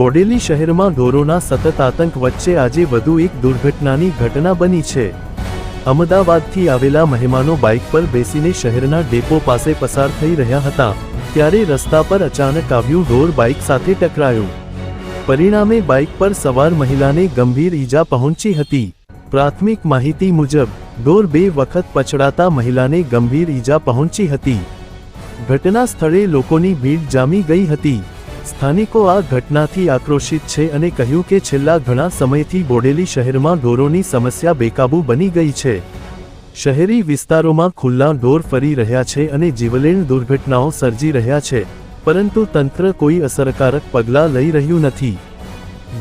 બોડેલી શહેરમાં ઢોરોના સતત આતંક વચ્ચે આજે વધુ એક દુર્ઘટનાની ઘટના બની છે. અમદાવાદથી આવેલા મહેમાનો બાઇક પર બેસીને શહેરના ડેપો પાસે પસાર થઈ રહ્યા હતા, ત્યારે રસ્તા પર અચાનક આવ્યું ઢોર બાઇક સાથે ટકરાયું. પરિણામે બાઇક પર સવાર મહિલાને ગંભીર ઈજા પહોંચી હતી. પ્રાથમિક માહિતી મુજબ, ઢોર બે વખત પછડાતા મહિલાને ગંભીર ઈજા પહોંચી હતી. ઘટના સ્થળે લોકોની ભીડ જામી ગઈ હતી. સ્થાનિકો આ ઘટનાથી આક્રોશિત છે અને કહ્યું કે છેલ્લા ઘણા સમયથી બોડેલી શહેરમાં ઢોરોની સમસ્યા બેકાબૂ બની ગઈ છે. શહેરી વિસ્તારોમાં ખુલ્લા ઢોર ફરી રહ્યા છે અને જીવલેણ દુર્ઘટનાઓ સર્જી રહ્યા છે, પરંતુ તંત્ર કોઈ અસરકારક પગલાં લઈ રહ્યું નથી.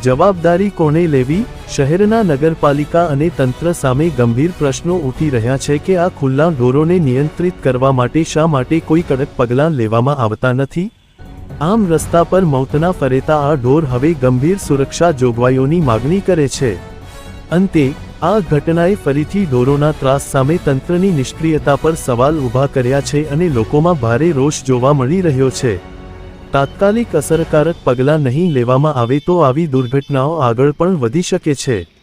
જવાબદારી કોને લેવી? શહેરના નગરપાલિકા અને તંત્ર સામે ગંભીર પ્રશ્નો ઉઠી રહ્યા છે કે આ ખુલ્લા ઢોરોને નિયંત્રિત કરવા માટે શા માટે કોઈ કડક પગલાં લેવામાં આવતા નથી? આમ રસ્તા પર મૌતના ફરેતા આ ઢોર હવે ગંભીર સુરક્ષા જોગવાઈઓની માગણી કરે છે. અંતે, આ ઘટનાએ ફરીથી ઢોરોના ત્રાસ સામે તંત્રની નિષ્ક્રિયતા પર સવાલ ઊભા કર્યા છે અને લોકોમાં ભારે રોષ જોવા મળી રહ્યો છે. તાત્કાલિક અસરકારક પગલાં નહીં લેવામાં આવે તો આવી દુર્ઘટનાઓ આગળ પણ વધી શકે છે.